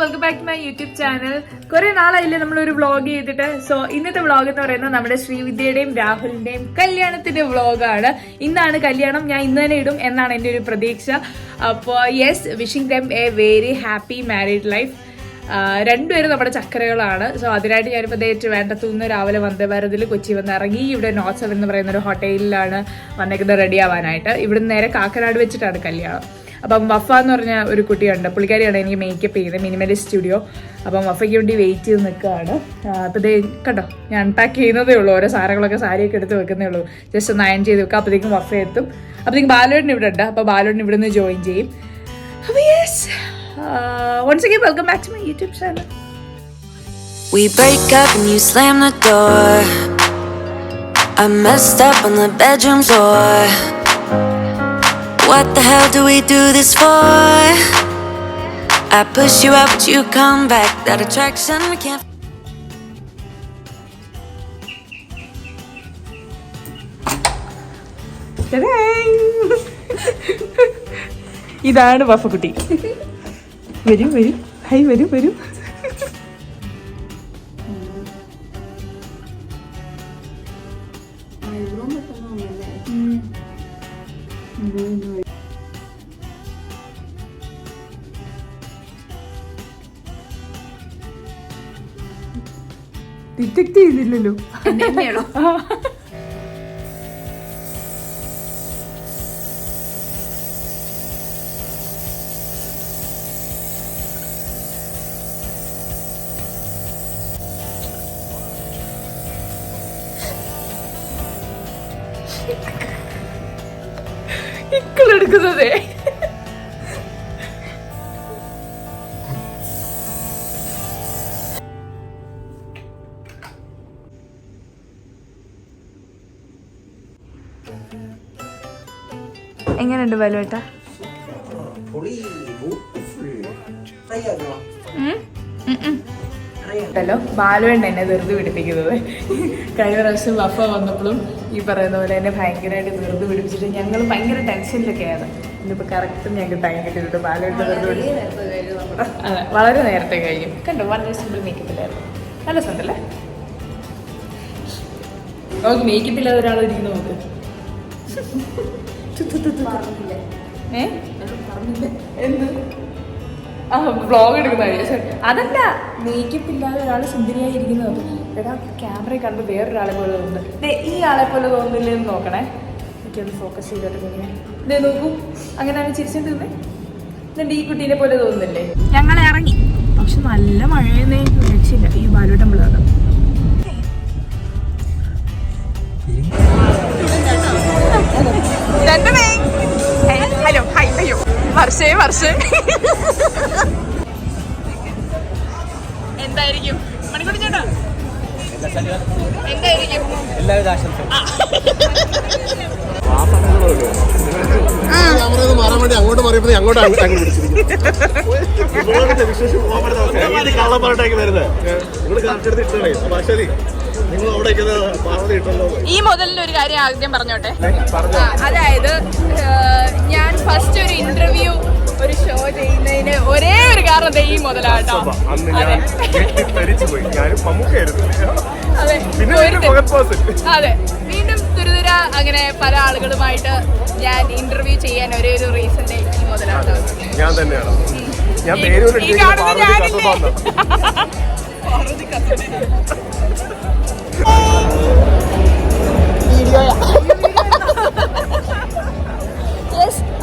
Welcome back to my YouTube channel കുറെ നാളായില്ലേ നമ്മളൊരു വ്ളോഗ് ചെയ്തിട്ട്. സോ ഇന്നത്തെ വ്ളോഗ് എന്ന് പറയുന്നത് നമ്മുടെ ശ്രീവിദ്യയുടെയും രാഹുലിന്റെയും കല്യാണത്തിന്റെ വ്ളോഗാണ് ഇന്നാണ് കല്യാണം ഞാൻ ഇന്ന് തന്നെ ഇടും എന്നാണ് എന്റെ ഒരു പ്രതീക്ഷ. അപ്പോൾ yes wishing them a very happy married life രണ്ടുപേരും നമ്മുടെ ചക്കരകളാണ്. സോ അതിനായിട്ട് ഞാനിപ്പോൾ ഡേറ്റ് വേണ്ടത്തുനിന്ന് രാവിലെ വന്ദേ ഭാരതിൽ കൊച്ചി വന്ന് ഇറങ്ങി ഇവിടെ നോർത്ത് സെവൻ എന്ന് പറയുന്ന ഒരു ഹോട്ടലിലാണ് വന്നേക്കുന്നത് റെഡി ആവാനായിട്ട്. ഇവിടെ നേരെ കാക്കനാട് വെച്ചിട്ടാണ് കല്യാണം. അപ്പം വഫ എന്ന് പറഞ്ഞ ഒരു കുട്ടിയുണ്ട്. പുള്ളിക്കാരിയാണ് എനിക്ക് മേക്കപ്പ് ചെയ്യുന്നത് മിനിമലി സ്റ്റുഡിയോ അപ്പം വഫയ്ക്ക് വേണ്ടി വെയിറ്റ് ചെയ്ത് നിൽക്കുകയാണ്. അപ്പോൾ ഇതേ കണ്ടോ ഞാൻ അൺപാക്ക് ചെയ്യുന്നതേ ഉള്ളൂ. ഓരോ സാധനങ്ങളൊക്കെ സാരിയൊക്കെ എടുത്ത് വെക്കുന്നേ ഉള്ളൂ. ജസ്റ്റ് ഒന്ന് അയൺ ചെയ്ത് വെക്കുക. അപ്പോഴത്തേക്കും വഫ എത്തും. അപ്പോഴത്തേക്കും ബാലോട്ടിന് ഇവിടെ ഉണ്ട്. അപ്പോൾ ബാലോട്ടിന് ഇവിടെ നിന്ന് ജോയിൻ ചെയ്യും അപ്പോൾ yes once again welcome back to my YouTube channel We break up and you slam the door. I messed up on the bedroom floor. What the hell do we do this for? I push you up, you come back. That attraction we can't. ഇതാണ് വഫക്കുട്ടി വരൂ വരൂ high വരൂ വരൂ detect ചെയ്തില്ലല്ലോ. ഇക്കളെടുക്കുന്നതേ എങ്ങനെയുണ്ട് ബലുവേട്ട? ഉണ്ടല്ലോ. ബാലുവേണ്ട എന്നെ വെറുതെ പിടിപ്പിക്കുന്നത്. കഴിഞ്ഞ പ്രാവശ്യം വഫ വന്നപ്പോഴും ഈ പറയുന്ന പോലെ എന്നെ ഭയങ്കരമായിട്ട് വെറുതെ പിടിപ്പിച്ചിട്ട് ഞങ്ങൾ ഭയങ്കര ടെൻഷനിലൊക്കെയാണ്. ഇന്നിപ്പോൾ കറക്റ്റ് ഞങ്ങൾക്ക് ടൈം കിട്ടിയിട്ട് ബാലുവേണ്ട പിടിപ്പിച്ചു. അതെ വളരെ നേരത്തെ കഴിയും. കണ്ടോ വളരെ സിമ്പിൾ മേക്കപ്പിലായിരുന്നു നല്ല സുണ്ടല്ലേ നമുക്ക് മേക്കപ്പില്ലാതെ ഒരാൾ ഇരിക്കുന്നു നോക്ക്. ഏ? എന്ത് വ്ളോഗ് അതല്ല മേക്കപ്പ് ഇല്ലാതെ ഒരാൾ സുന്ദരിയായി ഇരിക്കുന്നത് എടാ ക്യാമറ കണ്ട് വേറൊരാളെ പോലെ തോന്നുന്നുണ്ട് ദേ ഈ ആളെ പോലെ തോന്നുന്നില്ലെന്ന് നോക്കണേ. എനിക്കൊന്ന് ഫോക്കസ് ചെയ്തിട്ട് ഇതേ ദേ നോക്കൂ. അങ്ങനെയാണ് ചിരിച്ചിട്ട് നിന്നേ എന്നിട്ട് ഈ കുട്ടീനെ പോലെ തോന്നുന്നില്ലേ? ഞങ്ങൾ ഇറങ്ങി. പക്ഷെ നല്ല മഴയെന്നേ രക്ഷയില്ല ഈ ബാലു ടെമ്പിളാണ് ഹലോ ഹായ് അയ്യോ വർഷേ വർഷേ എന്തായിരിക്കും മണിക്കൂടി ചേട്ടാ എന്തായിരിക്കും എല്ലാവിധ ആശംസകളും അങ്ങോട്ട് പറയുമ്പോൾ അങ്ങോട്ട്. ഈ മുതലിൽ ഒരു കാര്യം ആദ്യം പറഞ്ഞോട്ടെ അതായത് ഞാൻ ഫസ്റ്റ് ഒരു ഇന്റർവ്യൂ മുതലാട്ടോ അന്ന് അതെ. ഞാൻ ധരിച്ചു പോയി ഞാനും മമ്മൂക്കായിരുന്നു അതെ. പിന്നെ അതെ. വീണ്ടും തുരുതുര അങ്ങനെ പല ആളുകളുമായിട്ട് ഞാൻ ഇന്റർവ്യൂ ചെയ്യാൻ ഒരേ ഒരു റീസൺ ഈ മുതലാട്ടോ ഞാൻ തന്നെയാണ്. ഞാൻ പേര്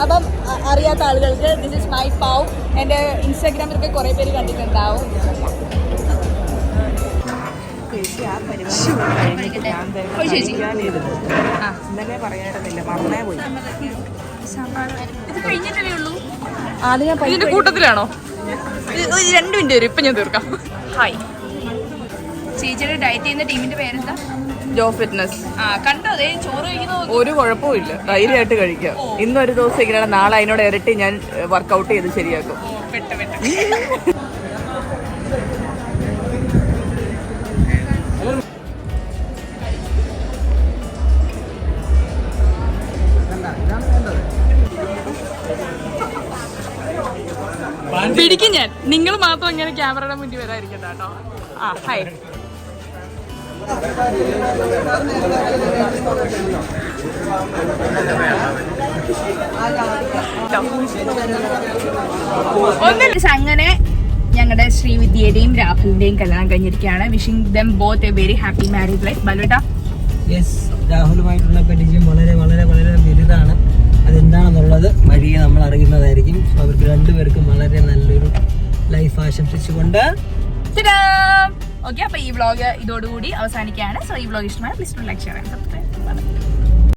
അപ്പം അറിയാത്ത ആളുകൾക്ക് ദിസ് ഇസ് മൈ പാവ്. എന്റെ ഇൻസ്റ്റാഗ്രാമിലൊക്കെ കുറേ പേര് കണ്ടിട്ടുണ്ടാവും. ഇന്നലെ മറന്നേ പോയി ഉള്ളൂ ആദ്യം ഞാൻ കൂട്ടത്തിലാണോ രണ്ട് മിനിറ്റ് വരും ഇപ്പൊ ഞാൻ തീർക്കാം. ഹായ് ചേച്ചിയുടെ ഡയറ്റ് ചെയ്യുന്ന ടീമിന്റെ പേരെന്താ? ജോ ഫിറ്റ്നസ് ആ കണ്ടോ? അതേ ചോറ് കഴിക്കുന്നു? ഒരു കുഴപ്പമില്ല ധൈര്യമായിട്ട് കഴിക്കാം. ഇന്നൊരു ദിവസം ഇങ്ങനെ നാളെ അതിനോട് ഇരട്ടി ഞാൻ വർക്കൗട്ട് ചെയ്ത് ശരിയാക്കും. പെട്ട് പെട്ട്. പിടിക്കും ഞാൻ. നിങ്ങൾ മാത്രം ഇങ്ങനെ ക്യാമറയുടെ മുന്നിൽ വരാതിരിക്കട്ടെ കേട്ടോ. ആ ഹായ് അങ്ങനെ ഞങ്ങളുടെ ശ്രീവിദ്യയുടെയും രാഹുലിന്റെയും കല്യാണം കഴിഞ്ഞിരിക്കുകയാണ്. Wishing them both a very happy marriage life ബലോട്ട. Yes രാഹുലുമായിട്ടുള്ള പരിചയം വളരെ വളരെ വളരെ വലുതാണ്. അതെന്താണെന്നുള്ളത് വഴിയെ നമ്മൾ അറിയുന്നതായിരിക്കും അവർക്ക് രണ്ടുപേർക്കും വളരെ നല്ലൊരു ലൈഫ് ആശംസിച്ചുകൊണ്ട് ഓക്കെ അപ്പൊ ഈ വ്ളോഗ് ഇതോടുകൂടി അവസാനിക്കുകയാണ്. സോ ഈ വ്ളോഗ് ഇഷ്ടമായ please to like and subscribe